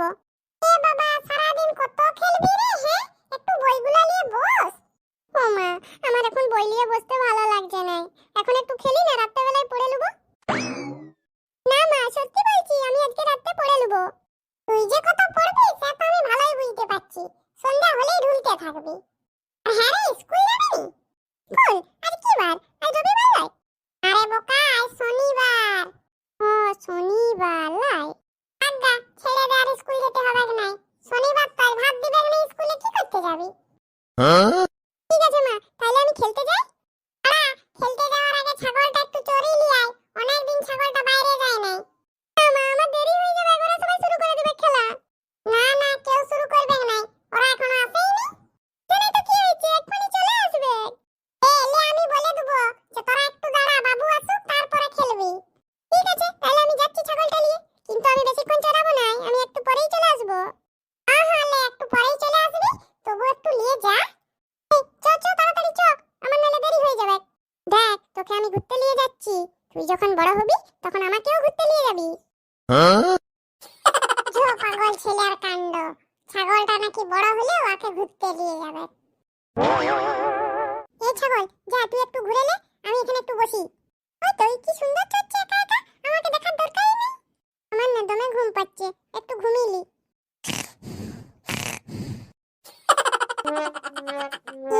যাব এ বাবা সারাদিন কত খেলবি রে হ্যাঁ একটু বইগুলো নিয়ে বস ও মা আমার এখন বই নিয়ে বসতে ভালো লাগছে না এখন একটু খেলি না রাত্রেবেলায় পড়ে নেব না মা সত্যি বলছি আমি আজকে রাতে পড়ে নেব তুই যে কত পড়বি সে তো আমি ভালোই বুঝতে পারছি সন্ধ্যা হলেই ঢুলতে থাকবি আর হ্যাঁ রে স্কুল যাবি স্কুল আজ কি বার আজ রবিবার নয় আরে বোকা আজ শনিবার ও শনিবার লাই আজ্ঞা ছেড়ে দে আর স্কুল যেতে হবে নাই শনিবার তো আর ভাত দিবে না স্কুলে কি করতে যাবি ঠিক আছে মা তাহলে আমি খেলতে যাই আড়া খেলতে যাওয়ার আগে ছাগলটা একটু চড়িয়ে নিয়ে আয় অনেকদিন ছাগলটা বাইরে যায় নাই না মা আমার দেরি হয়ে যাবে এবারে সবাই শুরু করে দেবে খেলা না না কেউ শুরু করবে না ওরা এখনও আসেইনি চলে তো কি হয়েছে এক্ষুনি চলে আসবে এ এলে আমি বলে দেবো যে তোরা একটু দাঁড়া বাবু আসুক তারপরে খেলবি ঠিক আছে তাহলে আমি যাচ্ছি ছাগলটা নিয়ে কিন্তু আমি বেশিক্ষণ চড়াবো না আমি একটু পরেই চলে আসব তাহলে একটু পরেই চলে আসবি তবু একটু নিয়ে যা এই, চ চ তাড়াতাড়ি চ আমার নালে দেরি হয়ে যাবে দেখ তোকে আমি ঘুরতে নিয়ে যাচ্ছি। তুই যখন বড় হবি তখন আমাকেও ঘুরতে নিয়ে যাবি। জো পাগল ছেলের কাণ্ড। ছাগলটা নাকি বড় হলে ওকে ঘুরতে নিয়ে যাবে। এই ছাগল যা তুই একটু ঘুরে নে আমি এখানে একটু বসি। ওই তো কি সুন্দর চড়ছে একা একা আমাকে দেখার দরকারই নেই। আমার না দমে ঘুম পাচ্ছে একটু ঘুমিলি এ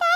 কান?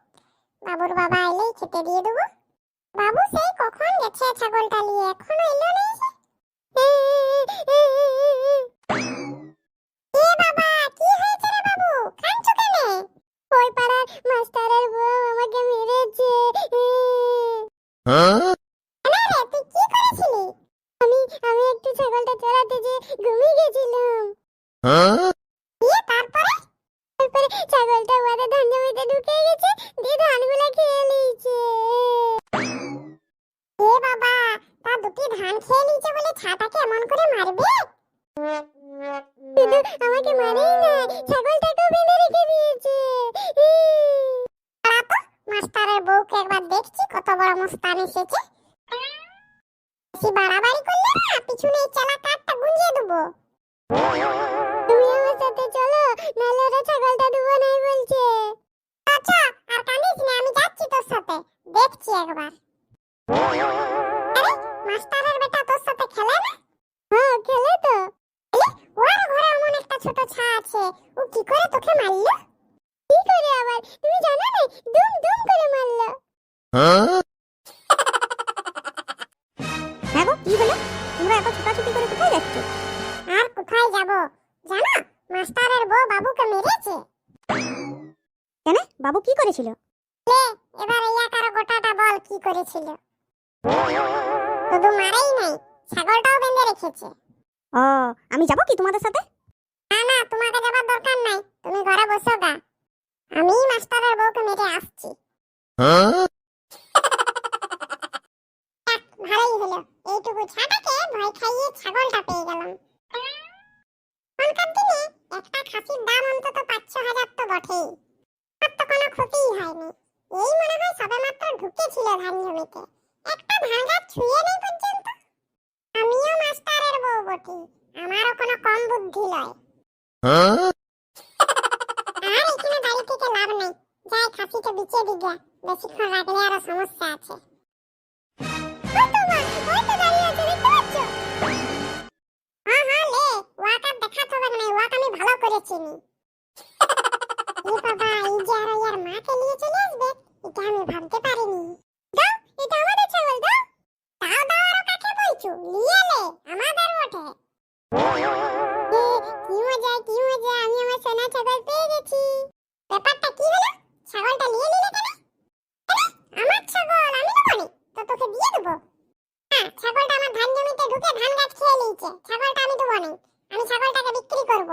বাবুর বাবা এলেই খেতে দিয়ে দেবো। বাবু সেই কখন গেছে ছাগলটা নিয়ে? এখনও এলো না এসে? এ বাবা কি হয়েছে রে বাবু? কাঁদছো কেন? ওই পাড়ার মাস্টারের বউ আমাকে মেরেছে। না রে তুই কি করেছিলি? আমি আমি একটু ছাগলটা চড়াতে যে ঘুমিয়ে গেছিলাম। দিয়ে তারপরে? তারপরে ছাগলটা ওদের ধান জমিতে ঢুকে গেছে। দিয়ে ধানগুলো খেয়ে নিয়েছে এ বাবা, তা দুটি ধান খেয়ে নিয়েছে বলে ছাতাকে এমন করে মারবে? আমাকে মারেই না, ছাগলটাকেও বেঁধে রেখে দিয়েছে। মাস্টারের বউকে একবার দেখছি কত বড় মস্তান এসেছে। বেশি বাড়াবাড়ি করলে না, পিছনে এই চালা কাঠটা গুঁজিয়ে দেবো। তুমি আমার সাথে চলো, নাহলে ওরা ছাগলটা দেবো নাই বলছে। আচ্ছা কাঁদিস না আমি যাচ্ছি তোর সাথে। দেখছি একবার। আরে, মাস্টারের বেটা তোর সাথে খেলে না? হ্যাঁ খেলে তো। ওর ঘরে এমন একটা ছোট ছা আছে। ও কি করে তোকে মারলো? কি করে আবার? তুমি জানো না, দুম দুম করে মারলো। হ্যাঁ? বাবু কি করেছিল? এবার ইয়া কারও গোটাটা বল কি করেছিল। শুধু নাই ছাগলটাও বেঁধে রেখেছে। ও আমি যাব কি তোমাদের সাথে? না না তোমাকে যাবার দরকার নাই তুমি ঘরে বসো গা। আমি মাস্টারের বউকে মেরে আসছি। ভালোই হলো। এইটুকু ছাটাকে ভয় খাইয়ে ছাগলটা পেয়ে গেলাম। এখনকার দিনে একটা খাসির দাম অন্তত হাজার তো বটেই। তো কোনো ক্ষতিই হয়নি। এই মনে হয় সবে মাত্র ঢুকেছিল ধান জমিতে। একটা ধান গাছ ছুঁয়ে নেই পর্যন্ত। আমিও মাস্টারের বউ বটি আমারও কোনো কম বুদ্ধি লয়। আর এখানে দাঁড়িয়ে থেকে লাভ নেই। যাই খাসিটা বিচিয়ে দিগা বেশিক্ষণ রাখলে আরও সমস্যা আছে? হ্যাঁ, হ্যাঁ, চিনি। বাবা, এই যে আরও মাকে নিয়ে চলে আসবে, এটা আমি ভাবতে পারিনি। দাও, এটা আমাদের ছাগল, দাও। দাও, দাও, আরও কাকে বলছো? লিয়ে লে, আমাদের বটে। কি মজা কি মজা আমি আমার সোনা ছাগল পেয়ে গেছি ব্যাপারটা কি হলো ছাগলটা নিয়ে নিলে কেন আমার ছাগল আমি নেব নি তো তোকে দিয়ে দেবো হ্যাঁ ছাগলটা আমার ধান জমিতে ঢুকে ধান গাছ খেয়ে নিয়েছে ছাগলটা আমি দেবো নি আমি ছাগলটাকে বিক্রি করব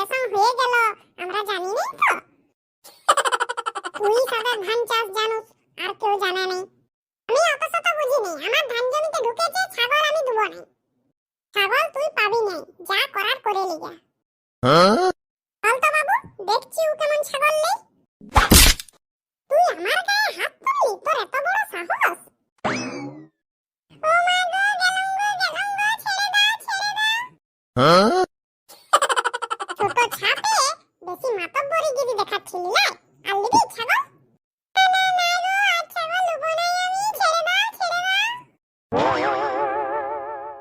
অপারেশন হয়ে গেল আমরা জানি নাই তো। তুই সাদা ধান চাষ জানুস আর কেউ জানে নাই। আমি অত শত বুঝিনি আমার ধান জমিতে ঢুকেছে ছাগল আমি দুব নাই। ছাগল তুই পাবি নাই যা করার করে লিগা। হ্যাঁ? বলতো বাবু দেখছি ও কেমন ছাগল নেই। ಗೊತ್ತಿಲ್ಲ